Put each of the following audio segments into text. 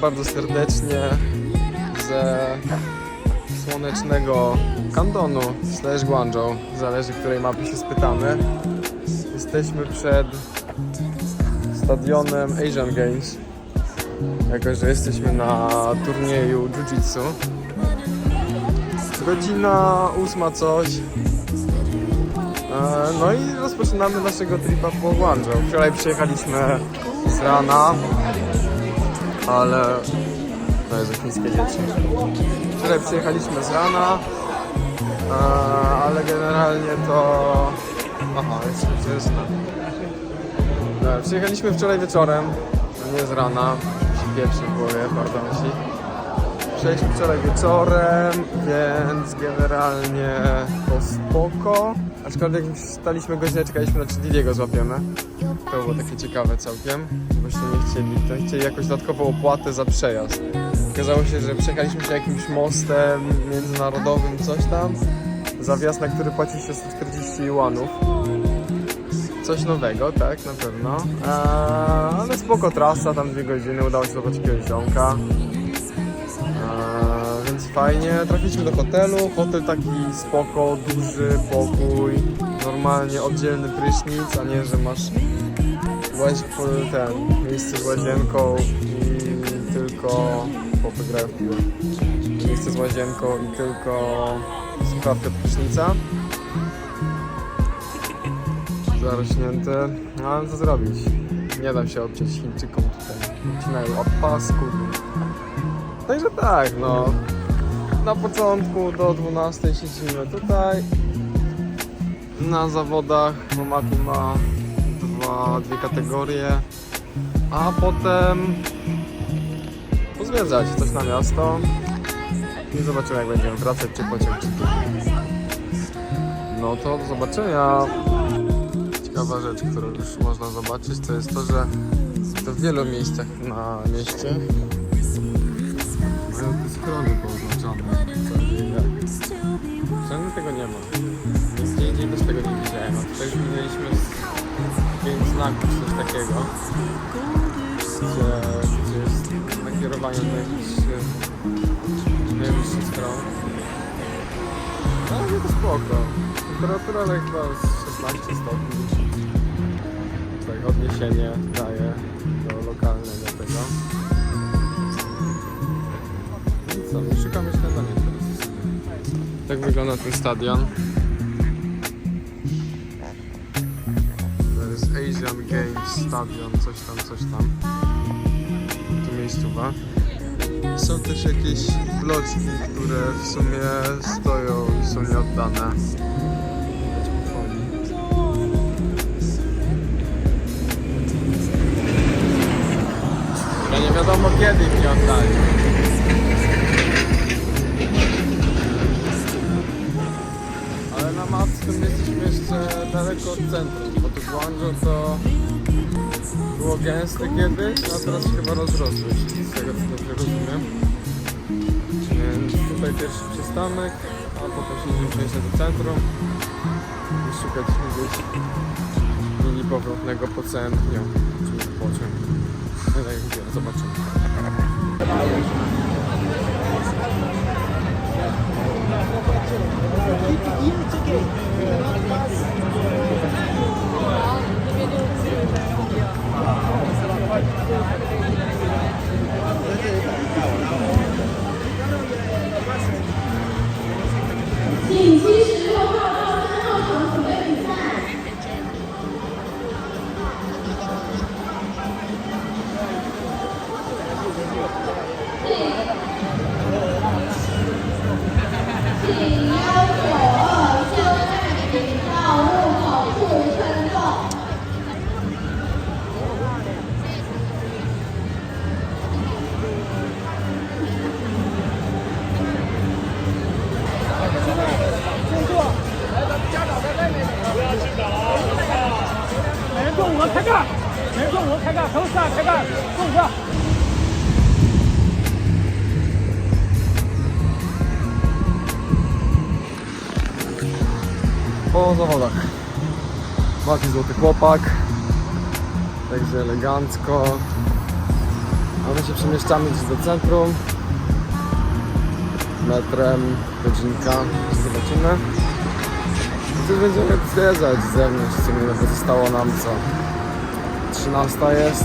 Bardzo serdecznie ze słonecznego Kantonu slash Guangzhou. Zależy, której mapy się spytamy. Jesteśmy przed stadionem Asian Games. Jako, że jesteśmy na turnieju Jiu-Jitsu. Godzina ósma coś. E, No i rozpoczynamy naszego tripa po Guangzhou. Wczoraj przyjechaliśmy z rana, ale... No jest chińskie dzieci. Wczoraj przyjechaliśmy z rana, ale generalnie to... Aha, jest. No, przyjechaliśmy wczoraj wieczorem, nie z rana. Pierwszy w głowie, pardon jeśli. Przyjechaliśmy wczoraj wieczorem, więc generalnie to spoko. Aczkolwiek staliśmy godzinę, czekaliśmy na czy Didiego złapiemy. To było takie ciekawe całkiem. Właśnie nie chcieli, to chcieli jakąś dodatkową opłatę za przejazd. Okazało się, że przejechaliśmy się jakimś mostem międzynarodowym, coś tam. Za wjazd, na który płaci się 140 juanów. Coś nowego, tak, na pewno. Eee, ale spoko trasa, tam dwie godziny, udało się zobaczyć jakiegoś ziomka. Eee, więc fajnie. Trafiliśmy do hotelu. Hotel taki spoko, duży pokój. Normalnie oddzielny prysznic, a nie, że masz łaź, ten, miejsce z łazienką i tylko chłopy grają w piłę. Miejsce z łazienką i tylko słuchawkę od prysznica. Zarośnięte. No ale co zrobić? Nie dam się odciąć Chińczykom tutaj. Odcinają od pasku. Także tak, no. Na początku do 12 siedzimy tutaj. Na zawodach, bo Mati ma dwa, dwie kategorie. A potem pozwiedzać coś na miasto. I zobaczymy jak będziemy wracać, czy pociąg, czy tu. No to do zobaczenia. Ciekawa rzecz, którą już można zobaczyć, to jest to, że to w wielu miejscach na mieście mają te schrony pooznaczone. Wszędzie tego nie ma. Indziej też tego nie widziałem. Już mieliśmy znaków, coś takiego. Gdzie, jest nakierowanie do najbliższych, najbliższych stron. No ale to spoko. Temperatura tak chyba z 16 stopni. Tak odniesienie daje do lokalnego tego. I co, no szukamy śniadania teraz. Tak wygląda ten stadion. Jest Asian Games Stadion, coś tam, coś tam. Tu miejscowa. Są też jakieś bloczki, które w sumie stoją i są nieoddane. Ja nie wiadomo kiedy ich nie oddali. Ale na Mackim jesteśmy jeszcze daleko od centrum, Guangzhou to było gęste kiedyś, a teraz się chyba rozrosły, z tego co dobrze rozumiem. Więc tutaj pierwszy przystanek, a potem się przejść do centrum i szukać gdzieś linii powrotnego po całym czyli pociąg. No tak jak mówię, zobaczymy. 每人中午开干，每 人中午开干，从下开干，送上。 Po zawodach. Mati złoty chłopak. Także elegancko. A my się przemieszczamy gdzieś do centrum. Metrem, godzinka, zobaczymy. I tu będziemy zwiedzać z zewnątrz, co mi pozostało nam co? 13 jest.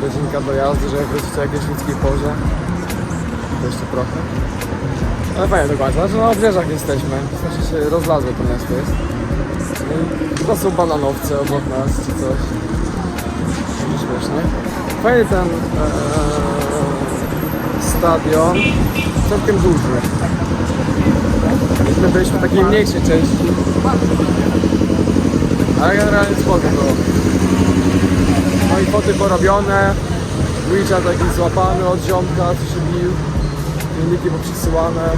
Godzinka do jazdy, żeby wrócić o jakiejś ludzkiej porze. To jeszcze trochę. Ale fajnie dokładnie. Znaczy na obrzeżach jesteśmy. Znaczy się rozlazłe to miasto jest. No i to są bananowce obok nas czy coś. Śmiesznie. Fajny ten e, stadion. Całkiem duży. My byliśmy w takiej mniejszej części. Ale generalnie spoko było. No i foty porobione. Widża taki złapany od ziomka, co się bił. Filmiki poprzesyłane.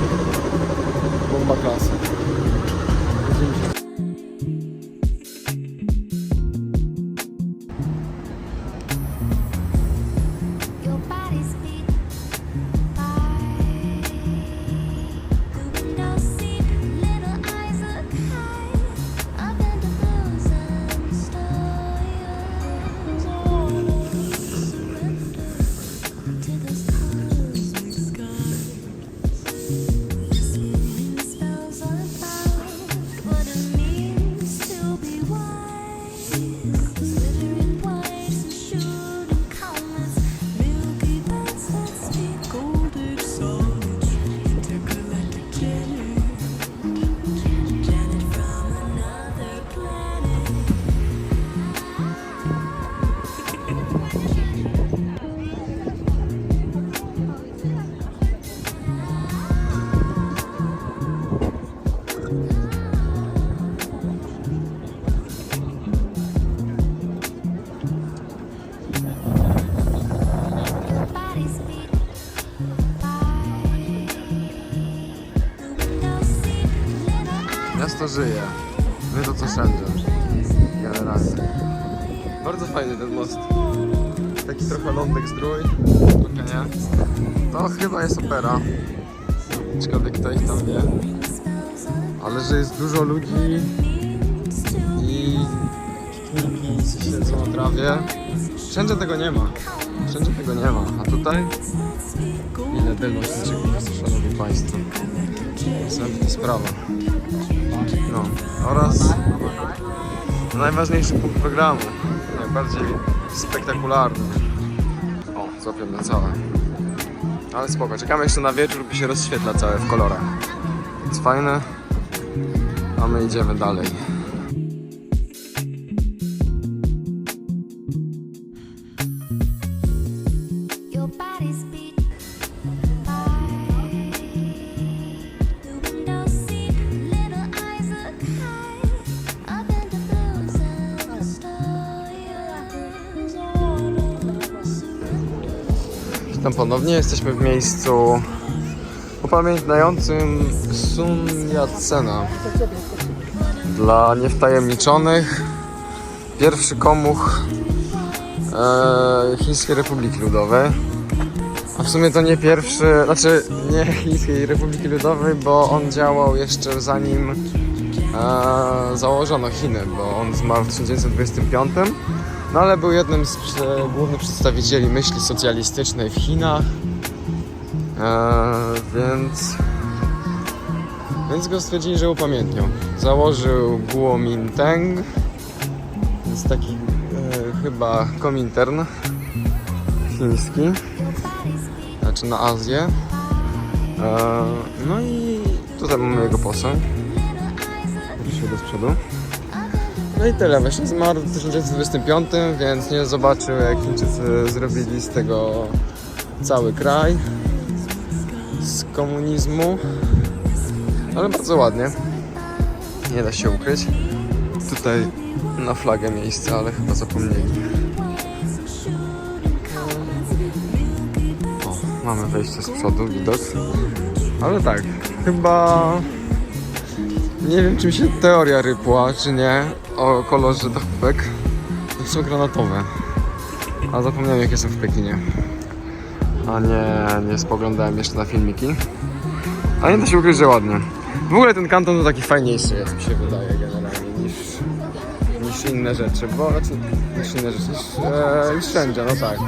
Bomba klasa. Żyje. My to co wszędzie. Generalnie. Bardzo fajny ten most. Taki trochę lądek zdrój. Trochę nie. To chyba jest opera. Aczkolwiek kto ich tam wie. Ale że jest dużo ludzi i pikniki siedzą na trawie. Wszędzie tego nie ma. Wszędzie tego nie ma. A tutaj ile jest, szanowni państwo. Następna sprawa. No, oraz najważniejszy punkt programu, najbardziej spektakularny. O, złapiemy na całe. Ale spoko, czekamy jeszcze na wieczór, by się rozświetla całe w kolorach. Więc fajne, a my idziemy dalej. Witam ponownie, jesteśmy w miejscu upamiętniającym Sun Yat-sena. Dla niewtajemniczonych pierwszy komuch e, Chińskiej Republiki Ludowej. A w sumie to nie pierwszy, znaczy nie Chińskiej Republiki Ludowej, bo on działał jeszcze zanim e, założono Chiny, bo on zmarł w 1925. No ale był jednym z prze- głównych przedstawicieli myśli socjalistycznej w Chinach. E, więc, więc go stwierdzili, że upamiętnią. Założył Kuomintang, jest taki e, chyba komintern chiński, znaczy na Azję. E, no i tutaj mamy jego posąg. Proszę do przodu. No i tyle, właśnie zmarł w 1925, więc nie zobaczył jak Chińczycy zrobili z tego cały kraj z komunizmu. Ale bardzo ładnie. Nie da się ukryć. Tutaj na flagę miejsce, ale chyba zapomnieli. O, mamy wejście z przodu, widok. Ale tak, chyba nie wiem, czy mi się teoria rypła, czy nie, o kolorze dachówek. To są granatowe. A zapomniałem, jak jestem w Pekinie. A nie, nie spoglądałem jeszcze na filmiki. A nie da się ukryć, że ładnie. W ogóle ten kanton to taki fajniejszy jest, mi się wydaje, generalnie, niż, niż inne rzeczy, bo, znaczy, niż inne rzeczy, niż, e, niż wszędzie, no tak.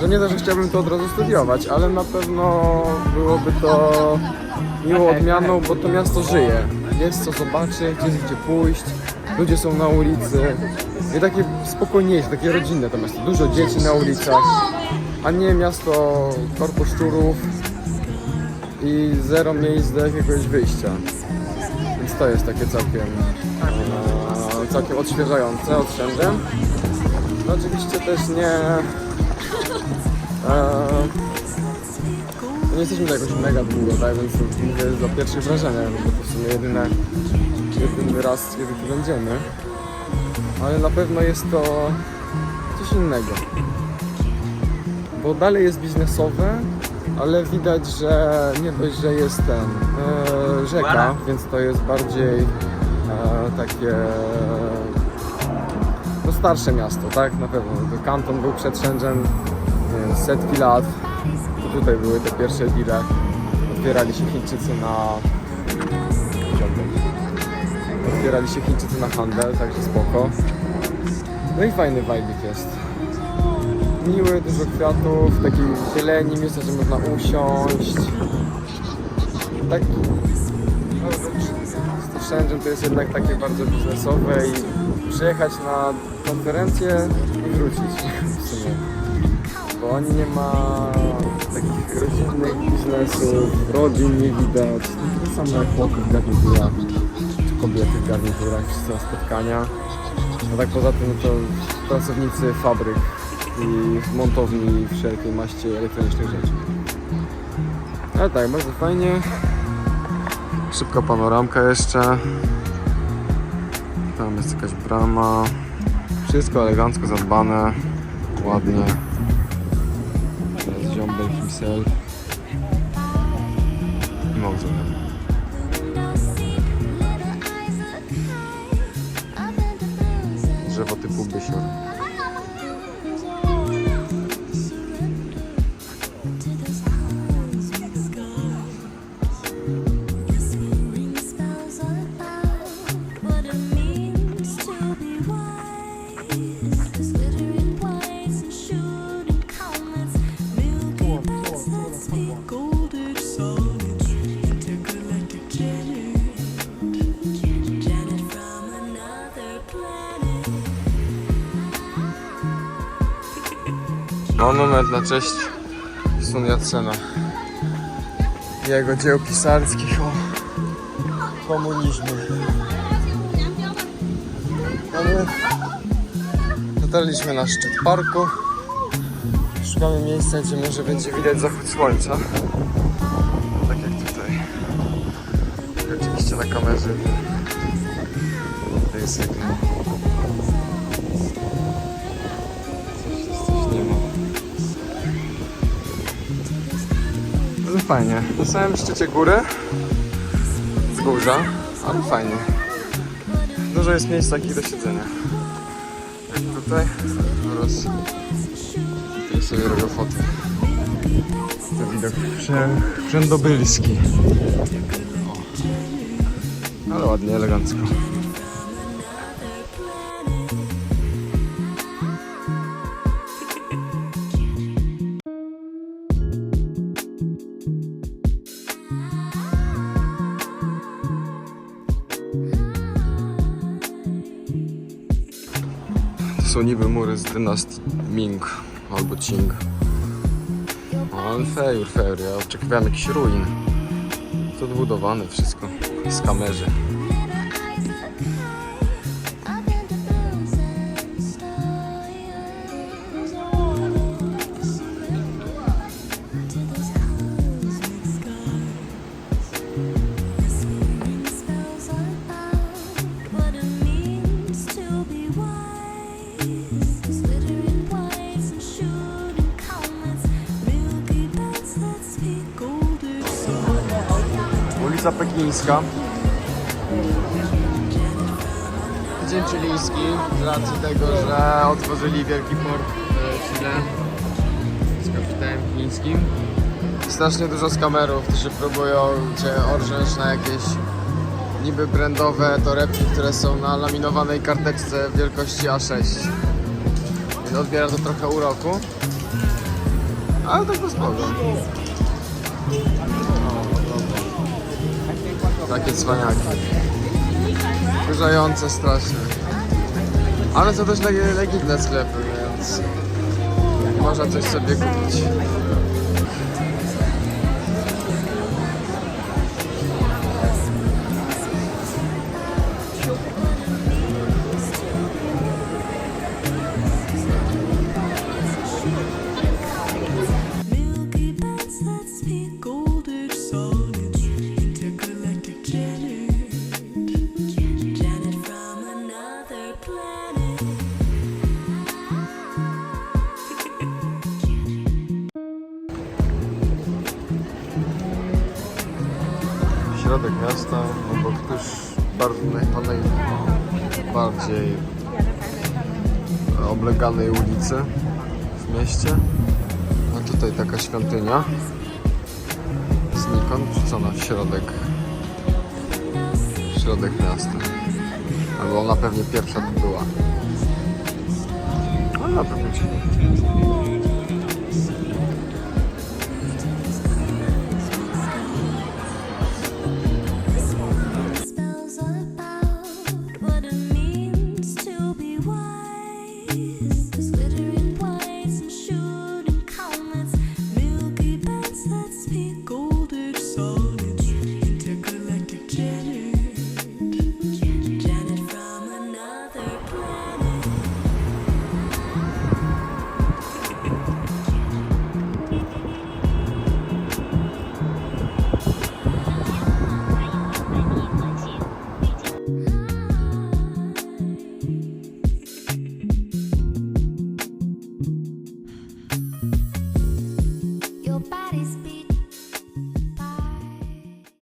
że nie to, że chciałbym to od razu studiować, ale na pewno byłoby to miłą odmianą, bo to miasto żyje. Jest co zobaczyć, jest gdzie pójść, ludzie są na ulicy. I takie spokojniejsze, takie rodzinne to miasto. Dużo dzieci na ulicach, a nie miasto korpo szczurów i zero miejsc do jakiegoś wyjścia. Więc to jest takie całkiem, e, całkiem odświeżające, odszczędem. No oczywiście też nie... E, nie jesteśmy tu jakoś mega długo, tak? Więc mówię za pierwsze wrażenia, bo to w sumie jedyne, jedyny raz, kiedy tu będziemy. Ale na pewno jest to coś innego. Bo dalej jest biznesowe, ale widać, że nie dość, że jest ten e, rzeka, więc to jest bardziej e, takie no starsze miasto, tak? Na pewno. To Kanton był przed Shenzhen wiem, setki lat. To tutaj były te pierwsze deale. Otwierali się Chińczycy na Otwierali się Chińczycy na handel, także spoko. No i fajny vibe jest. Miły, dużo kwiatów, takiej zieleni, miejsce, gdzie można usiąść. Tak. To Shenzhen to jest jednak takie bardzo biznesowe i przyjechać na konferencję i wrócić w sumie. Bo oni nie ma takich rodzinnych biznesów, rodzin nie widać. To same chłopy w garniturach, czy kobiety w garniturach, na spotkania. A tak poza tym to pracownicy fabryk i montowni wszelkiej maści elektronicznych rzeczy. Ale tak, bardzo fajnie. Szybka panoramka jeszcze. Tam jest jakaś brama. Wszystko elegancko zadbane. Ładnie. Teraz ziombel himself. типу Бішор. Monument na cześć Sun Yat-sena. Jego dzieł pisarskich o komunizmie. Dotarliśmy na szczyt parku. Szukamy miejsca, gdzie może będzie widać zachód słońca. Tak jak tutaj. Oczywiście na kamerze to jest Bardzo fajnie. Na samym szczycie góry, wzgórza, ale fajnie. Dużo jest miejsc takich do siedzenia. Jak tutaj oraz tutaj sobie robię foty. To widok. O. Ale ładnie, elegancko. Są niby mury z dynastii Ming albo Qing. Ale fejur, fejur. Ja oczekiwałem jakichś ruin. To odbudowane wszystko. Z kamerzy. Ulica Pekińska. Dzień chilijski z racji tego, że otworzyli wielki port w Chile z kapitanem chińskim. Strasznie dużo skamerów, którzy próbują Cię orżnąć na jakieś niby brandowe torebki, które są na laminowanej karteczce wielkości A6. Więc odbiera to trochę uroku. Ale tak bez powodu. Takie cwaniaki. Wkurzające strasznie. Ale są też leg- legitne sklepy, więc można coś sobie kupić. Obleganej ulicy w mieście. A tutaj taka świątynia. Znikąd wrzucona w środek, w środek miasta. Albo ona pewnie pierwsza tu była. No na pewno się. Spells